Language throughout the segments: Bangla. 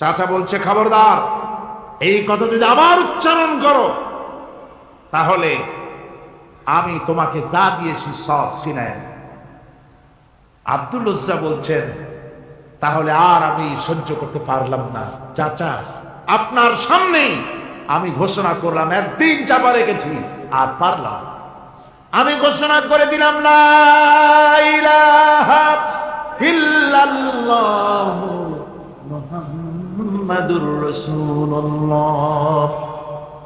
চাচা বলছে, খবরদার, এই কথা যদি আবার উচ্চারণ করো, তাহলে আমি তোমাকে যা দিয়েছি সব সিনায় আব্দুল উজ্জা বলছেন, তাহলে আর আমি সহ্য করতে পারলাম না। চাচা, আপনার সামনেই আমি ঘোষণা করলাম, একদিন চাপা রেখেছি, আর পারলাম আমি ঘোষণা করে দিলাম, লা ইলাহা ইল্লাল্লাহু। মুহাম্মাদুর রাসূলুল্লাহ।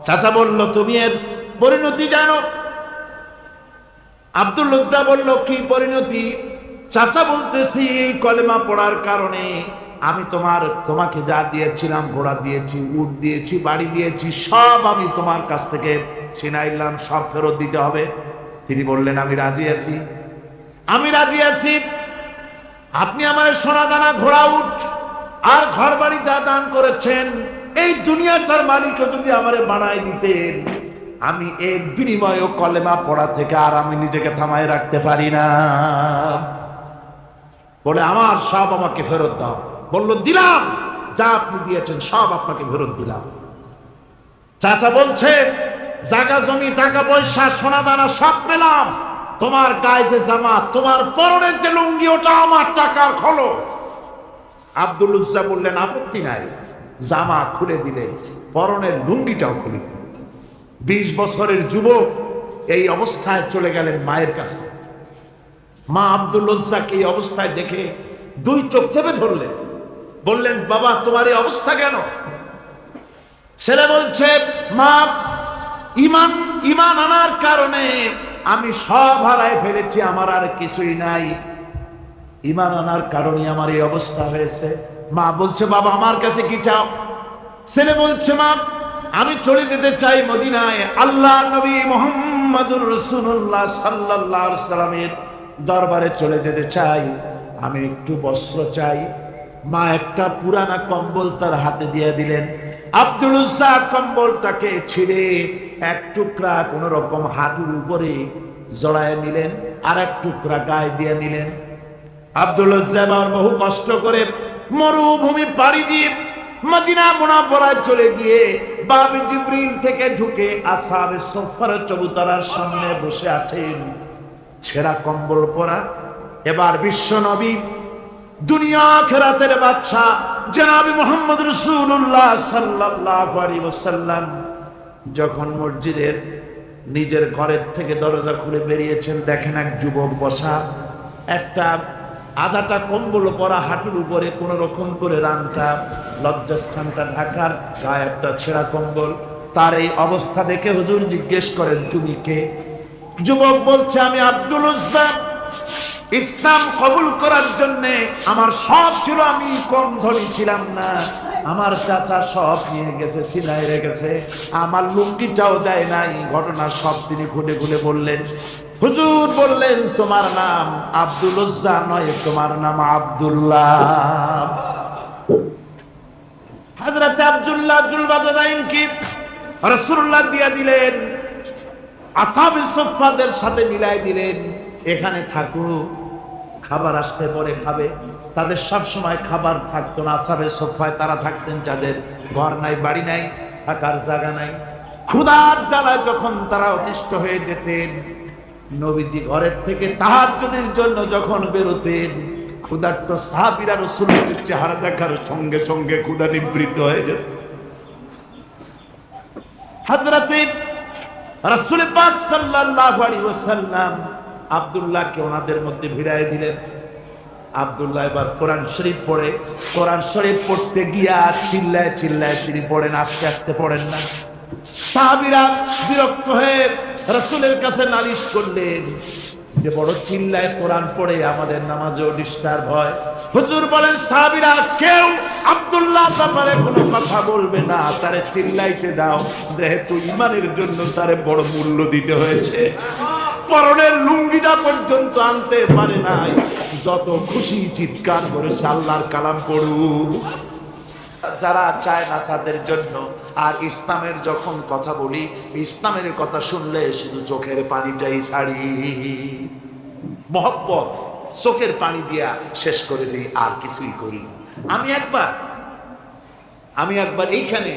চাচা বলল, তুমি এর পরিণতি জানো? আব্দুল লজ্জা বলল, কি পরিণতি? চাচা বলতেছি, এই কলেমা পড়ার কারণে আমি তোমার, তোমাকে যা দিয়েছিলাম, ঘোড়া দিয়েছি, উট দিয়েছি, বাড়ি দিয়েছি, সব আমি তোমার কাছ থেকে ছিনাইলাম, সব ফেরত দিতে হবে। তিনি বললেন, আমি রাজি আছি। আমি রাজি আছি। আপনি আমার সোনা দানা, ঘোড়া উঠ আর ঘর বাড়ি যা দান করেছেন, এই দুনিয়াটার মালিকও যদি আমারে বানাই দিতেন, আমি এর বিনিময় কলেমা পড়া থেকে আর আমি নিজেকে থামায় রাখতে পারি না। বলে, আমার সব আমাকে ফেরত দাও। বলল, দিলাম, যা আপনি দিয়েছেন সব আপনাকে ফেরত দিলাম। চাচা বলছে জায়গা জমি, টাকা পয়সা, সোনা দানা সব পেলাম। তোমার গায়ে যে জামা তোমার পরনের যে লুঙ্গি, ওটা আমার টাকার খলো আব্দুল উজ্জা বললেন, আপত্তি নাই। জামা খুলে দিলে পরনের লুঙ্গিটাও খুলে। বিশ বছরের যুবক এই অবস্থায় চলে গেলেন মায়ের কাছে। মা আব্দুল উজ্জাকে এই অবস্থায় দেখে দুই চোখ চেপে ধরলেন। বললেন, বাবা, তোমার এই অবস্থা কেন? ছেলে বলছে, মা, ইমান ইমান আনার কারণে আমি সব হারায় ফেলেছি, আমার আর কিছুই নাই। ইমান আনার কারণে আমার এই অবস্থা হয়েছে। মা বলছে, বাবা, আমার কাছে কি চাও? ছেলে বলছে, মা, আমি চলে যেতে চাই মদিনায় আল্লাহ নবী মোহাম্মদুর রসুল্লাহ সাল্লাহ সাল্লামের দরবারে চলে যেতে চাই। আমি একটু বস্ত্র চাই। মা একটা পুরানা কম্বল তার হাতে দিয়ে দিলেন। আব্দুল কম্বলটাকে ছিঁড়ে এক টুকরা কোন রকম হাঁটুর উপরে জড়ায় নিলেন আর এক টুকরা গায়ে দিয়ে নিলেন। আব্দুল বহু কষ্ট করে মরুভূমি পাড়ি দিয়ে মদিনা মোনাপড়ায় চলে গিয়ে বাবি জিব্রিল থেকে ঢুকে আসাবে সোফার চবুতারার সামনে বসে আছেন। ছেঁড়া কম্বল পরা, এবার বিশ্ব নবী, দুনিয়া খেরাতের বাদশাহ, জনাবি মোহাম্মদ রসুল্লাহ সাল্লাল্লাহু আলাইহি যখন মসজিদের নিজের ঘরের থেকে দরজা খুলে বেরিয়েছেন, দেখেন এক যুবক বসা, একটা আধাটা কম্বল পরা হাঁটুর উপরে কোন রকম করে রানটা, লজ্জাস্থানটা ঢাকার গায়ে একটা ছেঁড়া কম্বল। তার এই অবস্থা দেখে হুজুর জিজ্ঞেস করেন, তুমি কে? যুবক বলছে, আমি আব্দুল উজ্জাম। ইসলাম কবুল করার জন্য আমার সব ছিল, আমি কম ধনী ছিলাম না। আমার চাচা সব নিয়ে গেছে সিলাই রেখেছে। আমার লুঙ্গিটাও দেয় নাই। ঘটনা সব তিনি খুলে খুলে বললেন হুজুর বললেন, তোমার নাম আব্দুল নয়, তোমার নাম আব্দুল্লাহ। হাজরত আব্দুল্লাহ আব্দুল বাদাইন কি? রসুল্লাহ দিয়া দিলেন আসাম সোফাদের সাথে মিলাই দিলেন, এখানে থাকো, খাবার আসতে পরে খাবে। তাদের সব সময় খাবার থাকতো না, আসাবের সোফায় তারা থাকতেন, যাদের ঘর নাই, বাড়ি নাই, থাকার জায়গা নাই। ক্ষুধার জ্বালায় যখন তারা অতিষ্ঠ হয়ে যেতেন নবীজি ঘরের থেকে তাহাজ্জুদের জন্য যখন বেরোতেন, ক্ষুধার্ত সাহাবিরা রসুলের চেহারা দেখার সঙ্গে সঙ্গে ক্ষুধা নিবৃত্ত হয়ে যেত। ওনাদের মধ্যে ভিড়ায় দিলেন। আব্দুল্লাহ এবার কোরআন শরীফ পড়ে। কোরআন শরীফ পড়তে গিয়া চিল্লায় চিল্লায় তিনি পড়েন, আস্তে আস্তে পড়েন না। সাহাবীরা বিরক্ত হয়ে রাসূলের কাছে নালিশ করলেন যে বড় চিল্লায় কোরআন পড়ে আমাদের নামাজও ডিস্টার্ব হয়। হুজুর বলেন, সাহাবীরা, কেউ আব্দুল্লাহ ব্যাপারে কোনো কথা বলবে না। তারে চিল্লাইতে দাও, যেহেতু ইমানের জন্য তারে বড় মূল্য দিতে হয়েছে। পরনের লুঙ্গিটা পর্যন্ত আনতে পারে নাই। যত খুশি চিৎকার করে সে আল্লাহর কালাম পড়ুক। যারা চায় না তাদের জন্য। আর ইসলামের যখন কথা বলি, ইসলামের কথা শুনলে শুধু চোখের পানিটাই ছাড়ি। মহব্বত, চোখের পানি দিয়া শেষ করে দিই, আর কিছুই করি আমি একবার আমি একবার এইখানে,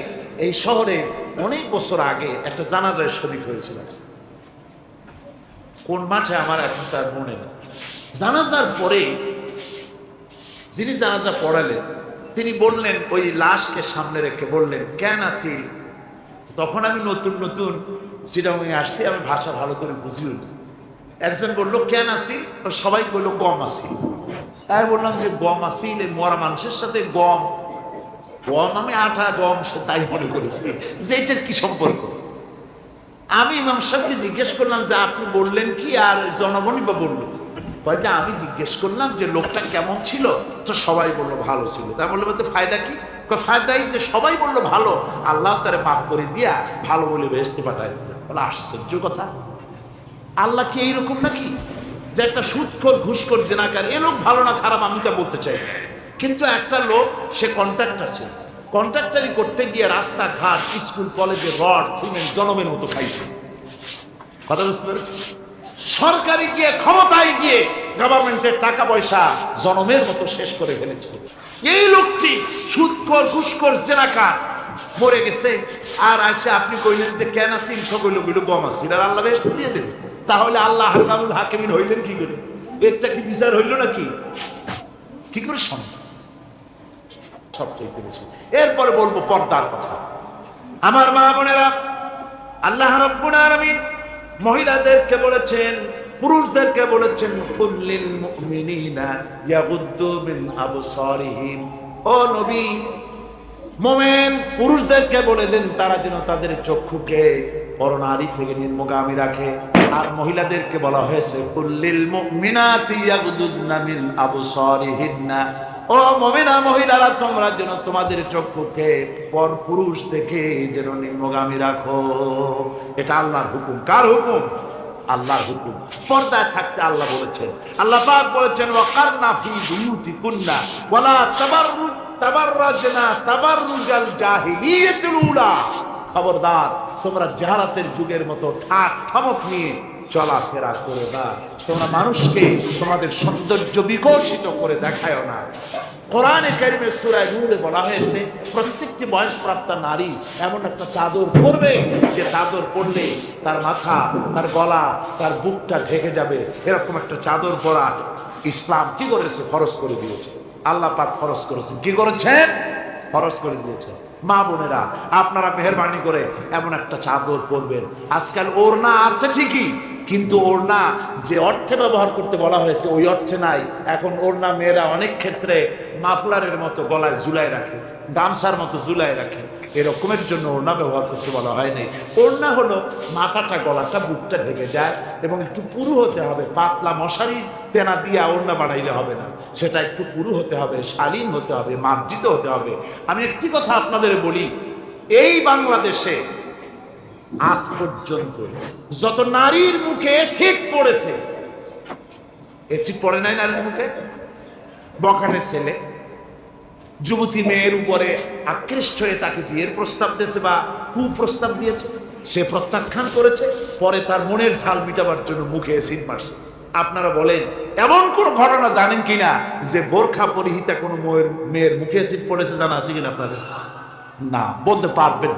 এই শহরে অনেক বছর আগে একটা জানাজায় শরিক হয়েছিলাম। কোন মাঠে আমার এখন তার মনে জানাজার পরে যিনি জানাজা পড়ালেন তিনি বললেন, ওই লাশকে সামনে রেখে বললেন, কেন আসিল? তখন আমি নতুন নতুন চিরাঙে আসছি, আমি ভাষা ভালো করে বুঝিও না। একজন বলল, কেন আসিল? সবাই বলল গম আসিল। তাই বললাম যে, গম আসিল, এই মরা মানুষের সাথে গম। গম আমি আঠা গম, সে তাই মনে করেছি। যে এটার কি সম্পর্ক? আমি ইমাম সাহেবকে জিজ্ঞেস করলাম যে, আপনি বললেন কি? আর জনগণই বা বলল যে আমি জিজ্ঞেস করলাম যে লোকটা কেমন ছিল? তো সবাই বলল ভালো ছিল। তা বলল, বলতে ফায়দা কি? কয়, ফায়দা এই যে সবাই বলল ভালো। আল্লাহ তারে মাফ করে দিয়া ভালো বলে বেহেস্তে পাঠায় বলে, আশ্চর্য কথা। আল্লাহ কি এইরকম নাকি? যে একটা সুৎখর, ঘুষখোর, জেনাকার, এ লোক ভালো না খারাপ, আমি তা বলতে চাই। কিন্তু একটা লোক, সে কন্ট্রাক্টর ছিল। কন্ট্রাক্টারি করতে গিয়ে রাস্তাঘাট, স্কুল কলেজে রড, সিমেন্ট, জনমের মতো খাইছে। কথা বুঝতে পেরেছি সরকারি গিয়ে, ক্ষমতায় গিয়ে গভর্নমেন্টের টাকা পয়সা জনমের মতো শেষ করে ফেলেছে। এই লোকটি সুৎকর, ঘুষকর, জেনাকার মরে গেছে। আর আসে আপনি কইলেন যে কেন আসিল সকল লোকগুলো গম আসিল আর আল্লাহ বেশ দিয়ে দেবে তাহলে আল্লাহ হাকামুল হাকিমিন হইলেন কি করে? একটা কি বিচার হইল নাকি? কি করে সম্ভব? সবচেয়ে বেশি এরপরে বলব পর্দার কথা। আমার মা বোনেরা, আল্লাহ রাব্বুল আলামিন মহিলাদেরকে বলেছেন, পুরুষদেরকে বলেছেন, কুল্লিল মুমিনিনা ইয়াগুদ্দু মিন আবসারিহিম। ও নবী, মোমেন, পুরুষদেরকে বলে দেন, তারা যেন তাদের চক্ষুকে পরনারী থেকে নির্মগামী রাখে। আর মহিলাদেরকে বলা হয়েছে, কুল্লিল মুমিনাতি ইয়াগুদুদনা মিন আবসারিহিন্না। ও মমিনা, মহিলারা, তোমরা যেন তোমাদের চক্ষুকে পর পুরুষ থেকে যেন নিম্নগামী রাখো। এটা আল্লাহর হুকুম। কার হুকুম? আল্লাহর হুকুম। পর্দায় থাকতে আল্লাহ বলেছেন। আল্লাহ পাক বলেছেন, ওয়াকারনা ফি বুয়ুতিকুন্না ওয়ালা তাবাররুজ তাবাররাজনা তাবাররুজাল জাহিলিয়াতুল উলা। খবরদার, তোমরা জাহালাতের যুগের মতো ঠাক থামক নিয়ে চলাফেরা করে না তোমরা মানুষকে তোমাদের সৌন্দর্য বিকশিত করে দেখায় না। কোরআনে কারিমের সূরায় নূরে বলা হয়েছে, প্রত্যেকটি বয়সপ্রাপ্ত নারী এমন একটা চাদর পরবে যে চাদর পরলে তার মাথা, তার গলা, তার বুকটা ঢেকে যাবে। এরকম একটা চাদর পরা ইসলাম কি করেছে? ফরজ করে দিয়েছে। আল্লাহ পাক ফরজ করেছেন। কি করেছেন? ফরজ করে দিয়েছে মা বোনেরা, আপনারা মেহরবানি করে এমন একটা চাদর পরবেন। আজকাল ওড়না আছে ঠিকই, কিন্তু ওড়না যে অর্থে ব্যবহার করতে বলা হয়েছে, ওই অর্থে নাই। এখন ওড়না মেয়েরা অনেক ক্ষেত্রে মাফলারের মতো গলায় ঝুলাই রাখে, গামছার মতো ঝুলাই রাখে। এরকমের জন্য ওড়না ব্যবহার করতে বলা হয়নি ওড়না হলো মাথাটা, গলাটা, বুকটা ঢেকে যায় এবং একটু পুরু হতে হবে, পাতলা মশারি, তেনা দিয়া ওড়না বানাইলে হবে না। সেটা একটু পুরু হতে হবে, শালীন হতে হবে, মার্জিত হতে হবে। আমি একটি কথা আপনাদের বলি, এই বাংলাদেশে আজ পর্যন্ত যত নারীর মুখে এসিড পড়েছে, এসিড পড়ে নাই নারীর মুখে? বখাটের ছেলে, যুবতী মেয়ের উপরে আকৃষ্ট হয়ে তাকে বিয়ের প্রস্তাব দিয়েছে বা কুপ্রস্তাব দিয়েছে, সে প্রত্যাখ্যান করেছে, পরে তার মনের ঝাল মিটাবার জন্য মুখে এসিড মারছে। আপনারা বলেন, এমন কোন ঘটনা জানেন কিনা যে বোরখা পরিহিতা কোনো মেয়ের মেয়ের মুখে এসিড পড়েছে জানা আছে কিনা আপনাদের? না, বলতে পারবেন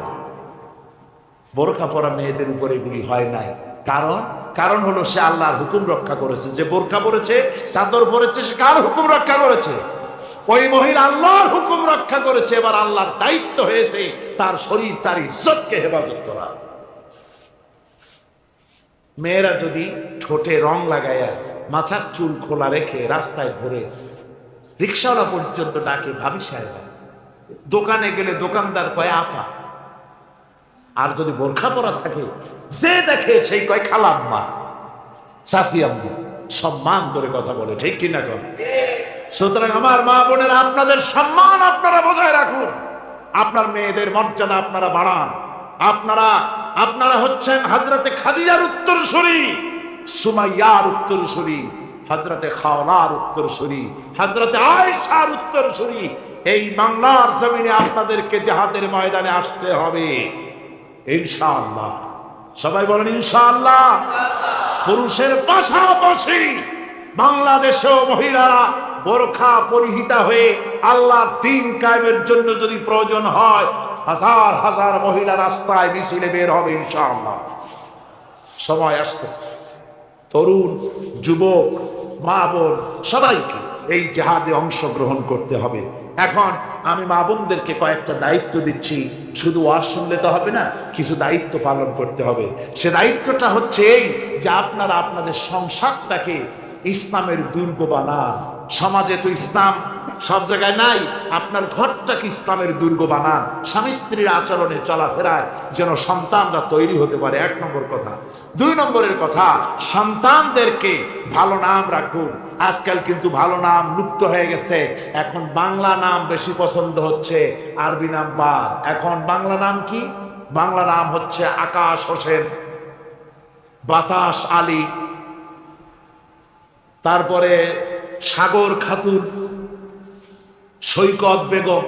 বোরখা পরা মেয়েদের উপরে এগুলি হয় নাই। কারণ? কারণ হলো সে আল্লাহর হুকুম রক্ষা করেছে। যে বোরখা পরেছে, চাদর পরেছে, সে কার হুকুম রক্ষা করেছে? ওই মহিলা আল্লাহর হুকুম রক্ষা করেছে, এবার আল্লাহর দায়িত্ব হয়েছে তার শরীর, তার ইজ্জতকে হেফাজত করা। মেয়েরা যদি ঠোঁটে রং লাগাইয়া মাথার চুল খোলা রেখে রাস্তায় ঘুরে রিক্সাওয়ালা পর্যন্ত ডাকে, ভাবি সাহেব, দোকানে গেলে দোকানদার কয় আপা? আর যদি বোরখা পরা থাকে, যে দেখে সেই কয় খালাম্মা চাষি আম্মা সম্মান করে কথা বলে, ঠিক কিনা কর সুতরাং আমার মা বোনের, আপনাদের সম্মান আপনারা বজায় রাখুন। আপনার মেয়েদের মর্যাদা আপনারা বাড়ান। আপনারা আপনারা হচ্ছেন হাজরাতে খাদিজার উত্তরসূরি, সুমাইয়ার উত্তরসূরি হাজরাতে খাওয়ার উত্তরসূরি হাজরাতে আয়েশার উত্তরসূরি। এই বাংলার জমিনে আপনাদেরকে জাহাদের ময়দানে আসতে হবে। ইনশাআল্লাহ। সবাই বলেন ইনশাআল্লাহ। পুরুষের পাশাপাশি বাংলাদেশেও মহিলারা বোরখা পরিহিতা হয়ে আল্লাহ দিন কায়েমের জন্য যদি প্রয়োজন হয় হাজার হাজার মহিলা রাস্তায় মিছিলে বের হবে ইনশাআল্লাহ। সময় আসতে তরুণ, যুবক, মা বোন, সবাইকে এই জেহাদে অংশগ্রহণ করতে হবে। এখন আমি মা বোনদেরকে কয়েকটা দায়িত্ব দিচ্ছি। শুধু ওয়াজ শুনলে তো হবে না, কিছু দায়িত্ব পালন করতে হবে। সে দায়িত্বটা হচ্ছে এই যে আপনারা আপনাদের সংসারটাকে ইসলামের দুর্গ বানান সমাজে তো ইসলাম সব জায়গায় নাই, আপনার ঘরটাকে ইসলামের দুর্গ বানান স্বামী স্ত্রীর আচরণে চলাফেরায় যেন সন্তানরা তৈরি হতে পারে, এক নম্বর কথা। দুই নম্বরের কথা, সন্তানদেরকে ভালো নাম রাখুন। আজকাল কিন্তু ভালো নাম লুপ্ত হয়ে গেছে। এখন বাংলা নাম বেশি পছন্দ হচ্ছে, আরবি নাম বা এখন বাংলা নাম কি? বাংলা নাম হচ্ছে আকাশ হোসেন, বাতাস আলী তারপরে সাগর খাতুন, সৈকত বেগম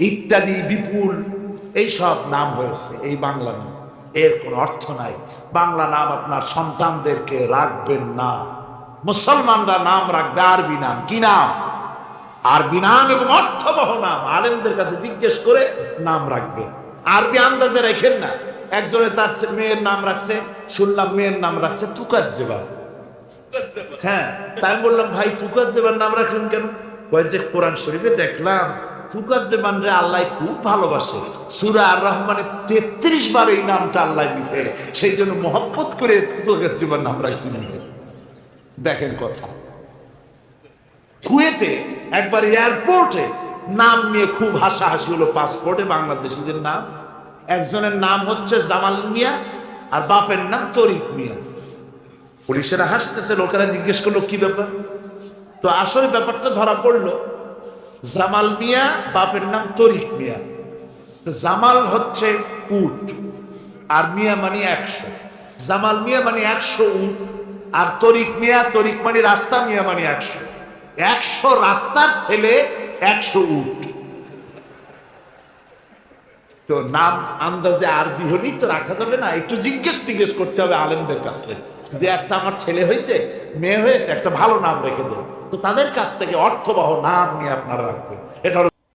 ইত্যাদি বিপুল, এইসব নাম হয়েছে এই বাংলা নাম। এর কোনো অর্থ নাই। বাংলা নাম আপনার সন্তানদেরকে রাখবেন না। মুসলমানরা নাম রাখবে আরবি নাম। কি নাম? আরবি নাম এবং অর্থবহ নাম। আলেমদের কাছে জিজ্ঞেস করে নাম রাখবে। আরবি আন্দাজে রেখেন না। একজনে তার মেয়ের নাম রাখছে, শুনলাম মেয়ের নাম রাখছে তুকার জেবা হ্যাঁ তাই আমি বললাম, ভাই তুকাস দেবার নাম রাখলেন কেন? যে, কোরআন শরীফে দেখলাম তুকাস দেবান রে আল্লাহ খুব ভালোবাসে। সুরা আর রহমানের তেত্রিশ বার এই নামটা আল্লাহ দিছে। সেই জন্য মহব্বত করে তুকাস দেবার নাম রাখছিলেন দেখেন কথা। কুয়েতে, একবার এয়ারপোর্টে নাম নিয়ে খুব হাসাহাসি হলো পাসপোর্টে বাংলাদেশিদের নাম। একজনের নাম হচ্ছে জামাল মিয়া, আর বাপের নাম তরিক মিয়া। পুলিশেরা হাসতেছে, লোকেরা জিজ্ঞেস করল, কি ব্যাপার? তো আসলে ব্যাপারটা ধরা পড়ল, জামাল মিয়া, বাপের নাম তরিক মিয়া। জামাল হচ্ছে উট, আর মিয়া মানে একশো। জামাল মিয়া মানে একশো উট, আর তরিক মিয়া, তরিক মানে রাস্তা, মিয়া মানে একশো। একশো রাস্তার ছেলে একশো উট। তো নাম আন্দাজে আরবি হলেই তো রাখা যাবে না, একটু জিজ্ঞেস টিজ্ঞেস করতে হবে আলেমদের কাছে যে একটা আমার ছেলে হয়েছে, মেয়ে হয়েছে, একটা ভালো নাম রেখে দেবে। তো তাদের কাছ থেকে অর্থবহ নাম নিয়ে আপনারা রাখবেন। এটা